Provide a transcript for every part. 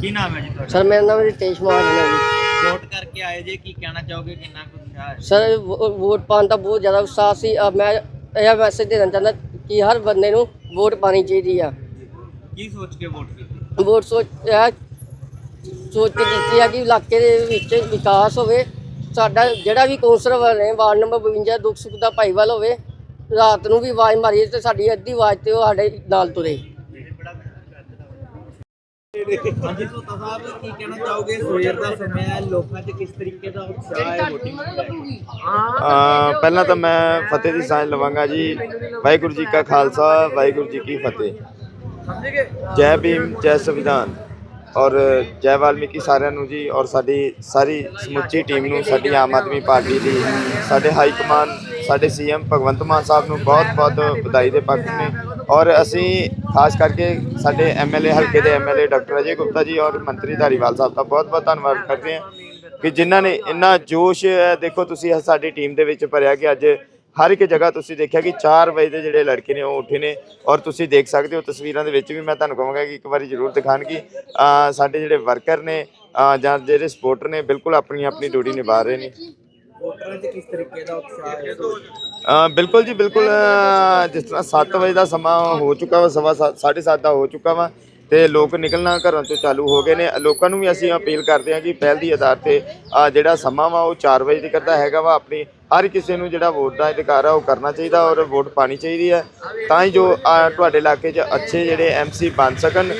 ਕੀ ਨਾਮ ਹੈ ਜੀ ਤੁਹਾਡਾ? ਸਰ ਮੇਰਾ ਨਾਮ ਰਿਤੇਸ਼ ਮਹਾਜਨ ਹੈ ਜੀ। ਵੋਟ ਕਰਕੇ ਆਏ ਜੇ ਕੀ ਕਹਿਣਾ ਚਾਹੋਗੇ? ਕਿੰਨਾ ਕੁ ਉਤਸ਼ਾਹ ਹੈ? ਸਰ ਵੋ- ਵੋਟ ਪਾਉਣ ਦਾ ਬਹੁਤ ਜ਼ਿਆਦਾ ਉਤਸ਼ਾਹ ਸੀ। ਅਹ ਮੈਂ ਇਹ ਮੈਸੇਜ ਦੇਣਾ ਚਾਹੁੰਦਾ ਕਿ ਹਰ ਬੰਦੇ ਨੂੰ ਵੋਟ ਪਾਣੀ ਚਾਹੀਦੀ ਆ। ਕੀ ਸੋਚ ਕੇ ਵੋਟ ਕੀਤੀ? ਵੋਟ ਸੋਚ ਇਹ ਸੋਚ ਕੇ ਕੀਤੀ ਆ ਕਿ ਇਲਾਕੇ ਦੇ ਵਿੱਚ ਵਿਕਾਸ ਹੋਵੇ। ਸਾਡਾ ਜਿਹੜਾ ਵੀ ਕੌਂਸਲਰ ਨੇ ਵਾਰਡ ਨੰਬਰ 52 ਦੁੱਖ ਸੁੱਖ ਦਾ ਭਾਈਵਾਲ ਹੋਵੇ ਰਾਤ ਨੂੰ ਵੀ ਆਵਾਜ਼ ਮਾਰੀਏ ਤੇ ਸਾਡੀ ਅੱਧੀ ਆਵਾਜ਼ ਤੇ ਉਹ ਸਾਡੇ ਨਾਲ ਤੁਰੇ। ਹਾਂਜੀ ਸੋਤਾ ਸਾਹਿਬ ਕੀ ਕਹਿਣਾ ਚਾਹੋਗੇ? ਸਵੇਰ ਦਾ ਸਮਾਂ ਹੈ ਲੋਕਾਂ 'ਚ ਕਿਸ ਤਰੀਕੇ ਦਾ ਉਤਸ਼ਾਹ ਹੈ VOTING ਨੂੰ ਲੈ ਕੇ? ਅ, ਪਹਿਲਾਂ ਤਾਂ ਮੈਂ ਫਤਿਹ ਦੀ ਸਾਂਝ ਲਵਾਂਗਾ ਜੀ। ਵਾਹਿਗੁਰੂ ਜੀ ਕਾ ਖਾਲਸਾ ਵਾਹਿਗੁਰੂ ਜੀ ਕੀ ਫਤਿਹ। ਜੈ ਭੀਮ ਜੈ ਸੰਵਿਧਾਨ। ਔਰ ਜੈ ਵਾਲਮੀਕੀ ਸਾਰਿਆਂ ਨੂੰ ਜੀ ਔਰ ਸਾਡੀ ਸਾਰੀ ਸਮੁੱਚੀ ਟੀਮ ਨੂੰ ਸਾਡੀ ਆਮ ਆਦਮੀ ਪਾਰਟੀ ਦੀ ਸਾਡੇ ਹਾਈ ਕਮਾਨ ਸਾਡੇ ਸੀਐਮ ਭਗਵੰਤ ਮਾਨ ਸਾਹਿਬ ਨੂੰ ਬਹੁਤ-ਬਹੁਤ ਵਧਾਈ ਦੇ ਪੱਖ ਨੇ। ਔਰ ਅਸੀਂ ਖਾਸ ਕਰਕੇ ਸਾਡੇ ਐਮਐਲਏ, ਹਲਕੇ ਦੇ ਐਮਐਲਏ ਡਾਕਟਰ ਅਜੇ ਗੁਪਤਾ ਜੀ ਔਰ ਮੰਤਰੀ ਧਾਰੀਵਾਲ ਸਾਹਿਬ ਦਾ ਬਹੁਤ-ਬਹੁਤ ਧੰਨਵਾਦ ਕਰਦੇ ਹਾਂ ਕਿ ਜਿਨ੍ਹਾਂ ਨੇ ਇੰਨਾ ਜੋਸ਼ ਦੇਖੋ ਤੁਸੀਂ ਸਾਡੀ ਟੀਮ ਦੇ ਵਿੱਚ ਭਰਿਆ ਕਿ ਅੱਜ ਹਰ ਇੱਕ ਜਗ੍ਹਾ ਤੁਸੀਂ ਦੇਖਿਆ ਕਿ 4 ਵਜੇ ਦੇ ਜਿਹੜੇ ਲੜਕੇ ਨੇ ਉਹ ਉੱਠੇ ਨੇ ਔਰ ਤੁਸੀਂ ਦੇਖ ਸਕਦੇ ਹੋ ਤਸਵੀਰਾਂ ਦੇ ਵਿੱਚ ਵੀ ਮੈਂ ਤੁਹਾਨੂੰ ਕਹਾਂਗਾ ਕਿ ਇੱਕ ਵਾਰੀ ਜ਼ਰੂਰ ਦਿਖਾਣ ਕਿ ਸਾਡੇ ਜਿਹੜੇ ਵਰਕਰ ਨੇ ਜਾਂ ਜਿਹੜੇ ਸਪੋਰਟਰ ਨੇ ਬਿਲਕੁਲ ਆਪਣੀ ਆਪਣੀ ਡਿਊਟੀ ਨਿਭਾ ਰਹੇ ਨੇ। ਵੋਟਰਾਂ 'ਚ ਕਿਸ ਤਰੀਕੇ ਦਾ ਉਤਸ਼ਾਹ ਹੈ? ਬਿਲਕੁਲ ਜੀ ਬਿਲਕੁਲ ਜਿਸ ਤਰ੍ਹਾਂ 7 ਵਜੇ ਦਾ ਸਮਾਂ ਹੋ ਚੁੱਕਾ ਵਾ ਸਵਾ 7:30 ਦਾ ਹੋ ਚੁੱਕਾ ਵਾ ਤੇ ਲੋਕ ਨਿਕਲਣਾ ਘਰਾਂ ਤੋਂ ਚਾਲੂ ਹੋ ਗਏ ਨੇ। ਲੋਕਾਂ ਨੂੰ ਵੀ ਅਸੀਂ ਅਪੀਲ ਕਰਦੇ ਹਾਂ ਕਿ ਪਹਿਲ ਦੀ ਆਧਾਰ ਤੇ ਜਿਹੜਾ ਸਮਾਂ ਵਾ ਉਹ 4 ਵਜੇ ਤੱਕ ਦਾ ਹੈਗਾ ਵਾ। ਆਪਣੀ ਹਰ ਕਿਸੇ ਨੂੰ ਜਿਹੜਾ ਵੋਟ ਦਾ ਅਧਿਕਾਰ ਆ ਉਹ ਕਰਨਾ ਚਾਹੀਦਾ ਔਰ ਵੋਟ ਪਾਣੀ ਚਾਹੀਦੀ ਹੈ ਤਾਂ ਹੀ ਜੋ ਤੁਹਾਡੇ ਇਲਾਕੇ 'ਚ ਅੱਛੇ ਜਿਹੜੇ ਐਮਸੀ ਬਣ ਸਕਣ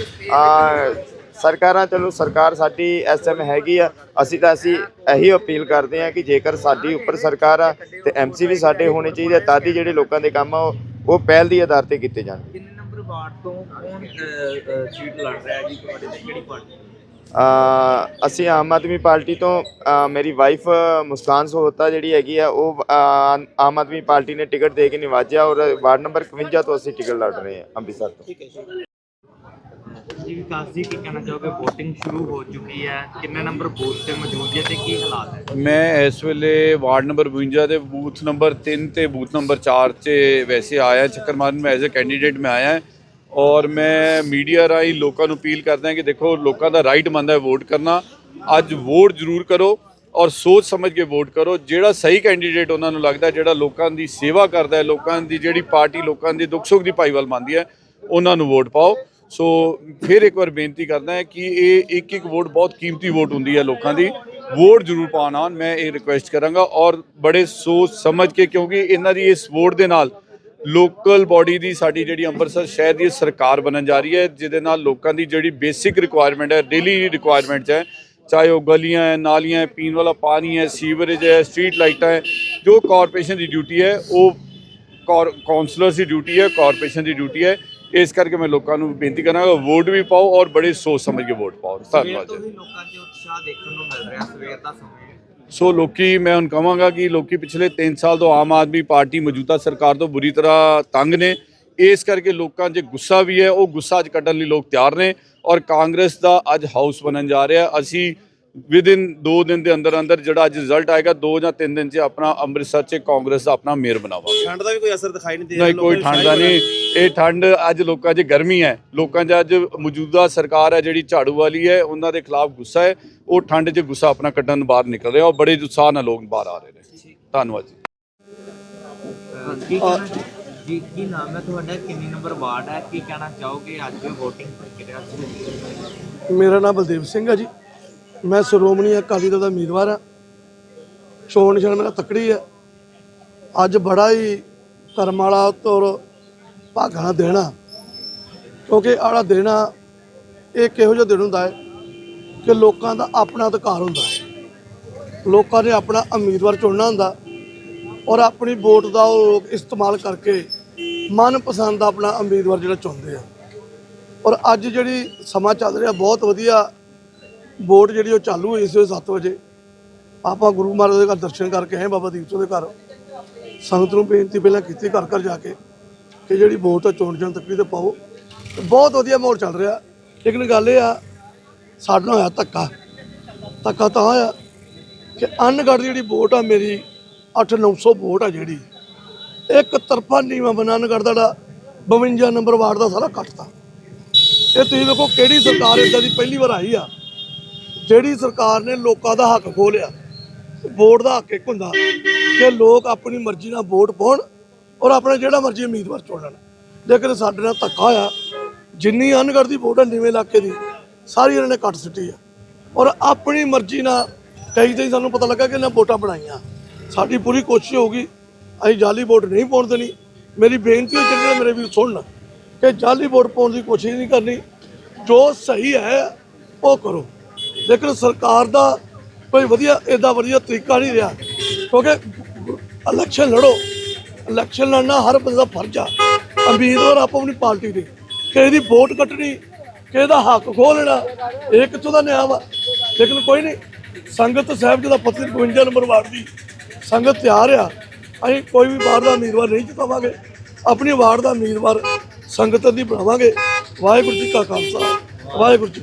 ਸਰਕਾਰਾਂ ਚਲੋ ਸਰਕਾਰ ਸਾਡੀ ਐਸਐਮ ਹੈਗੀ ਆ ਅਸੀਂ ਤਾਂ ਅਸੀਂ ਇਹੀ ਅਪੀਲ ਕਰਦੇ ਹਾਂ ਕਿ ਜੇਕਰ ਸਾਡੀ ਉੱਪਰ ਸਰਕਾਰ ਆ ਤੇ ਐਮਸੀ ਵੀ ਸਾਡੇ ਹੋਣੇ ਚਾਹੀਦੇ ਆ, ਤਾਂ ਕਿ ਜਿਹੜੇ ਲੋਕਾਂ ਦੇ ਕੰਮ ਆ ਉਹ ਉਹ ਪਹਿਲ ਦੀ ਆਧਾਰ ਤੇ ਕੀਤੇ ਜਾਣ। ਕਿੰਨੇ ਨੰਬਰ ਵਾਰਡ ਤੋਂ ਕੌਣ ਸੀਟ ਲੜ ਰਿਹਾ ਹੈ ਜੀ ਤੁਹਾਡੇ ਤੇ ਕਿਹੜੀ ਪਾਰਟੀ? ਅ, ਅਸੀਂ ਆਮ ਆਦਮੀ ਪਾਰਟੀ ਤੋਂ ਅ, ਮੇਰੀ ਵਾਈਫ ਮੁਸਕਾਨ ਸੋਹਤਾ ਜਿਹੜੀ ਹੈਗੀ ਆ ਉਹ ਅ, ਆਮ ਆਦਮੀ ਪਾਰਟੀ ਨੇ ਟਿਕਟ ਦੇ ਕੇ ਨਿਵਾਜਿਆ ਔਰ ਵਾਰਡ ਨੰਬਰ 51 ਤੋਂ ਅਸੀਂ ਟਿਕਟ ਲੜ ਰਹੇ ਹਾਂ ਅੰਮ੍ਰਿਤਸਰ ਤੋਂ। ਹੈ ਜੀ ਵਿਕਾਸ ਜੀ, ਕੀ ਕਹਿਣਾ ਚਾਹੋਗੇ? VOTING ਸ਼ੁਰੂ ਹੋ ਚੁੱਕੀ ਹੈ। ਕਿੰਨੇ ਨੰਬਰ ਬੂਥ ਤੇ ਮੌਜੂਦ ਹੈ ਤੇ ਕੀ ਹਾਲਾਤ ਹੈ? ਮੈਂ ਇਸ ਵੇਲੇ ਵਾਰਡ ਨੰਬਰ 52 ਦੇ ਬੂਥ ਨੰਬਰ 3 ਤੇ ਬੂਥ ਨੰਬਰ 4 'ਚ ਵੈਸੇ ਆਇਆ, ਚੱਕਰ ਮਾਰਨ ਮੈਂ ਐਜ਼ ਅ ਕੈਂਡੀਡੇਟ ਮੈਂ ਆਇਆ। ਔਰ ਮੈਂ ਮੀਡੀਆ ਰਾਹੀਂ ਲੋਕਾਂ ਨੂੰ ਅਪੀਲ ਕਰਦਾ ਕਿ ਦੇਖੋ, ਲੋਕਾਂ ਦਾ ਰਾਈਟ ਮੰਨਦਾ ਹੈ ਵੋਟ ਕਰਨਾ। ਅੱਜ ਵੋਟ ਜ਼ਰੂਰ ਕਰੋ ਔਰ ਸੋਚ ਸਮਝ ਕੇ ਵੋਟ ਕਰੋ। ਜਿਹੜਾ ਸਹੀ ਕੈਂਡੀਡੇਟ ਉਹਨਾਂ ਨੂੰ ਲੱਗਦਾ, ਜਿਹੜਾ ਲੋਕਾਂ ਦੀ ਸੇਵਾ ਕਰਦਾ ਹੈ, ਲੋਕਾਂ ਦੀ ਜਿਹੜੀ ਪਾਰਟੀ, ਲੋਕਾਂ ਦੀ ਦੁੱਖ ਸੁੱਖ ਦੀ ਭਾਈਵਾਲ ਮੰਨਦੀ ਹੈ, ਉਹਨਾਂ ਨੂੰ ਵੋਟ ਪਾਓ। ਸੋ ਫਿਰ ਇੱਕ ਵਾਰ ਬੇਨਤੀ ਕਰਦਾ ਹੈ ਕਿ ਇਹ ਇੱਕ ਇੱਕ ਵੋਟ ਬਹੁਤ ਕੀਮਤੀ ਵੋਟ ਹੁੰਦੀ ਹੈ ਲੋਕਾਂ ਦੀ। ਵੋਟ ਜ਼ਰੂਰ ਪਾਉਣ ਆਉਣ, ਮੈਂ ਇਹ ਰਿਕੁਐਸਟ ਕਰਾਂਗਾ ਔਰ ਬੜੇ ਸੋਚ ਸਮਝ ਕੇ ਕਿਉਂਕਿ ਇਹਨਾਂ ਦੀ ਇਸ ਵੋਟ ਦੇ ਨਾਲ ਲੋਕਲ ਬਾਡੀ ਦੀ ਸਾਡੀ ਜਿਹੜੀ ਅੰਮ੍ਰਿਤਸਰ ਸ਼ਹਿਰ ਦੀ ਸਰਕਾਰ ਬਣਨ ਜਾ ਰਹੀ ਹੈ, ਜਿਹਦੇ ਨਾਲ ਲੋਕਾਂ ਦੀ ਜਿਹੜੀ ਬੇਸਿਕ ਰਿਕੁਆਇਰਮੈਂਟ ਹੈ ਡੇਲੀ ਰਿਕੁਆਇਰਮੈਂਟਸ ਹੈ। ਚਾਹੇ ਉਹ ਗਲੀਆਂ ਹੈ, ਨਾਲੀਆਂ ਹੈ, ਪੀਣ ਵਾਲਾ ਪਾਣੀ ਹੈ ਸੀਵਰੇਜ ਹੈ ਸਟਰੀਟ ਲਾਈਟਾਂ ਹੈ, ਜੋ ਕਾਰਪੋਰੇਸ਼ਨ ਦੀ ਡਿਊਟੀ ਹੈ, ਉਹ ਕੌਰ ਦੀ ਡਿਊਟੀ ਹੈ ਕਾਰਪੋਰੇਸ਼ਨ ਦੀ ਡਿਊਟੀ ਹੈ। ਇਸ ਕਰਕੇ ਮੈਂ ਲੋਕਾਂ ਨੂੰ ਬੇਨਤੀ ਕਰਾਂਗਾ ਵੋਟ ਵੀ ਪਾਓ ਔਰ ਬੜੇ ਸੋਚ ਸਮਝ ਕੇ ਵੋਟ ਪਾਓ। ਧੰਨਵਾਦ ਜੀ। ਲੋਕਾਂ 'ਚ ਉਤਸ਼ਾਹ ਦੇਖਣ ਨੂੰ ਮਿਲ ਰਿਹਾ ਸਵੇਰ ਦਾ ਸਮਾਂ। ਹੈ ਸੋ ਲੋਕੀ ਮੈਂ ਹੁਣ ਕਹਾਂਗਾ ਕਿ ਲੋਕੀ ਪਿਛਲੇ 3 ਸਾਲ ਤੋਂ ਆਮ ਆਦਮੀ ਪਾਰਟੀ ਮੌਜੂਦਾ ਸਰਕਾਰ ਤੋਂ ਬੁਰੀ ਤਰ੍ਹਾਂ ਤੰਗ ਨੇ। ਇਸ ਕਰਕੇ ਲੋਕਾਂ 'ਚ ਗੁੱਸਾ ਵੀ ਹੈ ਉਹ ਗੁੱਸਾ ਅੱਜ ਕੱਢਣ ਲਈ ਲੋਕ ਤਿਆਰ ਨੇ ਔਰ ਕਾਂਗਰਸ ਦਾ ਅੱਜ ਹਾਊਸ ਬਣਨ ਜਾ ਰਿਹਾ। ਅਸੀਂ ਵਿਦਿਨ 2 ਦਿਨ ਦੇ ਅੰਦਰ ਅੰਦਰ ਜਿਹੜਾ ਅੱਜ ਰਿਜ਼ਲਟ ਆਏਗਾ 2 ਜਾਂ 3 ਦਿਨ 'ਚ ਆਪਣਾ ਅੰਮ੍ਰਿਤਸਰ 'ਚ ਕਾਂਗਰਸ ਦਾ ਆਪਣਾ ਮੇਅਰ ਬਣਾਵਾਂਗੇ। ਠੰਡ ਦਾ ਵੀ ਕੋਈ ਅਸਰ ਦਿਖਾਈ ਨਹੀਂ ਦੇ ਨਹੀਂ ਕੋਈ ਠੰਡ ਦਾ ਨਹੀਂ। ਇਹ ਠੰਡ ਅੱਜ ਲੋਕਾਂ 'ਚ ਗਰਮੀ ਹੈ। ਲੋਕਾਂ 'ਚ ਅੱਜ ਮੌਜੂਦਾ ਸਰਕਾਰ ਹੈ ਜਿਹੜੀ ਝਾੜੂ ਵਾਲੀ ਹੈ ਉਹਨਾਂ ਦੇ ਖਿਲਾਫ ਗੁੱਸਾ ਹੈ। ਉਹ ਠੰਡ 'ਚ ਗੁੱਸਾ ਆਪਣਾ ਕੱਢਣ ਬਾਹਰ ਨਿਕਲ ਰਿਹਾ ਔਰ ਬੜੇ ਉਤਸ਼ਾਹ ਨਾਲ ਲੋਕ ਬਾਹਰ ਆ ਰਹੇ ਨੇ। ਧੰਨਵਾਦ ਜੀ। ਕੀ ਕਹਿਣਾ ਜੀ ਕੀ ਨਾਮ ਹੈ ਤੁਹਾਡਾ? ਕਿੰਨੀ ਨੰਬਰ ਵਾਰਡ ਹੈ? ਕੀ ਕਹਿਣਾ ਚਾਹੋਗੇ? ਅੱਜ VOTING ਪ੍ਰਕਿਰਿਆ ਮੇਰਾ ਨਾਮ ਬਲਦੇਵ ਸਿੰਘ ਹੈ ਜੀ। ਮੈਂ ਸ਼੍ਰੋਮਣੀ ਅਕਾਲੀ ਦਲ ਦਾ ਉਮੀਦਵਾਰ ਹਾਂ। ਚੋਣ ਨਿਸ਼ਾਨ ਮੇਰਾ ਤਕੜੀ ਹੈ। ਅੱਜ ਬੜਾ ਹੀ ਧਰਮ ਵਾਲਾ ਤੋਰ ਭਾਗਾਂ ਦਾ ਦੇਣਾ ਕਿਉਂਕਿ ਆੜਾ ਦੇਣਾ ਇਹ ਕਿਹੋ ਜਿਹਾ ਦਿਨ ਹੁੰਦਾ ਹੈ ਕਿ ਲੋਕਾਂ ਦਾ ਆਪਣਾ ਅਧਿਕਾਰ ਹੁੰਦਾ ਹੈ। ਲੋਕਾਂ ਨੇ ਆਪਣਾ ਉਮੀਦਵਾਰ ਚੁਣਨਾ ਹੁੰਦਾ ਔਰ ਆਪਣੀ ਵੋਟ ਦਾ ਉਹ ਲੋਕ ਇਸਤੇਮਾਲ ਕਰਕੇ ਮਨਪਸੰਦ ਆਪਣਾ ਉਮੀਦਵਾਰ ਜਿਹੜਾ ਚੁਣਦੇ ਆ। ਔਰ ਅੱਜ ਜਿਹੜੀ ਸਮਾਂ ਚੱਲ ਰਿਹਾ ਬਹੁਤ ਵਧੀਆ ਵੋਟ ਜਿਹੜੀ ਉਹ ਚਾਲੂ ਹੋਈ ਸੀ 7 ਵਜੇ। ਆਪਾਂ ਗੁਰੂ ਮਹਾਰਾਜ ਦੇ ਘਰ ਦਰਸ਼ਨ ਕਰਕੇ ਆਏ, ਬਾਬਾ ਦੀਪ ਸਿੰਘ ਦੇ ਘਰ। ਸੰਗਤ ਨੂੰ ਬੇਨਤੀ ਪਹਿਲਾਂ ਕੀਤੀ ਘਰ ਘਰ ਜਾ ਕੇ ਕਿ ਜਿਹੜੀ ਵੋਟ ਆ ਚੋਣ ਜਨ ਤੱਕੜੀ ਤੇ ਪਾਓ। ਬਹੁਤ ਵਧੀਆ ਮਾਹੌਲ ਚੱਲ ਰਿਹਾ। ਲੇਕਿਨ ਗੱਲ ਇਹ ਆ, ਸਾਡੇ ਨਾਲ ਹੋਇਆ ਧੱਕਾ। ਧੱਕਾ ਤਾਂ ਹੋਇਆ ਕਿ ਅਨਗੜ੍ਹ ਦੀ ਜਿਹੜੀ ਵੋਟ ਆ, ਮੇਰੀ 8-900 ਵੋਟ ਆ ਜਿਹੜੀ, ਇੱਕ ਤਰਫਾ ਨੀਵਾ ਬਨਾਨਗੜ੍ਹ ਦਾ ਜਿਹੜਾ 52 ਨੰਬਰ ਵਾਰਡ ਦਾ ਸਾਰਾ ਕੱਟਤਾ। ਇਹ ਤੁਸੀਂ ਦੇਖੋ ਕਿਹੜੀ ਸਰਕਾਰ ਇਦਾਂ ਦੀ ਪਹਿਲੀ ਵਾਰ ਆਈ ਆ। ਜਿਹੜੀ ਸਰਕਾਰ ਨੇ ਲੋਕਾਂ ਦਾ ਹੱਕ ਖੋਲਿਆ, ਵੋਟ ਦਾ ਹੱਕ ਇੱਕ ਹੁੰਦਾ ਕਿ ਲੋਕ ਆਪਣੀ ਮਰਜ਼ੀ ਨਾਲ ਵੋਟ ਪਾਉਣ ਔਰ ਆਪਣਾ ਜਿਹੜਾ ਮਰਜ਼ੀ ਉਮੀਦਵਾਰ ਚੁਣ ਲੈਣ। ਲੇਕਿਨ ਸਾਡੇ ਨਾਲ ਧੱਕਾ ਹੋਇਆ, ਜਿੰਨੀ ਅਨਗੜ ਦੀ ਵੋਟ ਹੈ, ਨੀਵੇਂ ਇਲਾਕੇ ਦੀ, ਸਾਰੀ ਇਹਨਾਂ ਨੇ ਕੱਟ ਸਿੱਟੀ ਆ। ਔਰ ਆਪਣੀ ਮਰਜ਼ੀ ਨਾਲ ਕਈ ਤੇ ਸਾਨੂੰ ਪਤਾ ਲੱਗਾ ਕਿ ਇਹਨਾਂ ਵੋਟਾਂ ਬਣਾਈਆਂ। ਸਾਡੀ ਪੂਰੀ ਕੋਸ਼ਿਸ਼ ਹੋਊਗੀ, ਅਸੀਂ ਜਾਲੀ ਵੋਟ ਨਹੀਂ ਪਾਉਣ ਦੇਣੀ। ਮੇਰੀ ਬੇਨਤੀ ਹੈ ਜਿਹੜੇ ਮੇਰੇ ਵੀਰ ਸੁਣਨ, ਕਿ ਜਾਲੀ ਵੋਟ ਪਾਉਣ ਦੀ ਕੋਸ਼ਿਸ਼ ਨਹੀਂ ਕਰਨੀ। ਜੋ ਸਹੀ ਹੈ, ਉਹ ਕਰੋ। ਲੇਕਿਨ ਸਰਕਾਰ ਦਾ ਕੋਈ ਵਧੀਆ ਇਦਾਂ ਵਧੀਆ ਤਰੀਕਾ ਨਹੀਂ ਰਿਹਾ, ਕਿਉਂਕਿ ਇਲੈਕਸ਼ਨ ਲੜੋ ਇਲੈਕਸ਼ਨ ਲੜਨਾ ਹਰ ਬੰਦੇ ਦਾ ਫਰਜ਼ ਆ। ਉਮੀਦਵਾਰ ਆਪੋ ਆਪਣੀ ਪਾਰਟੀ ਦੀ, ਕਿਸੇ ਦੀ ਵੋਟ ਕੱਟਣੀ, ਕਿਸੇ ਦਾ ਹੱਕ ਖੋਹ ਲੈਣਾ, ਇਹ ਕਿੱਥੋਂ ਦਾ ਨਿਆਂ ਵਾ? ਲੇਕਿਨ ਕੋਈ ਨਹੀਂ, ਸੰਗਤ ਸਾਹਿਬ ਜੀ ਫਤਿਹ 52 ਨੰਬਰ ਵਾਰਡ ਦੀ ਸੰਗਤ ਤਿਆਰ ਆ, ਅਸੀਂ ਕੋਈ ਵੀ ਵਾਰਡ ਦਾ ਉਮੀਦਵਾਰ ਨਹੀਂ ਜਿਤਾਵਾਂਗੇ। ਆਪਣੀ ਵਾਰਡ ਦਾ ਉਮੀਦਵਾਰ ਸੰਗਤ ਦੀ ਬਣਾਵਾਂਗੇ। ਵਾਹਿਗੁਰੂ ਜੀ ਕਾ ਖਾਲਸਾ, ਵਾਹਿਗੁਰੂ ਜੀ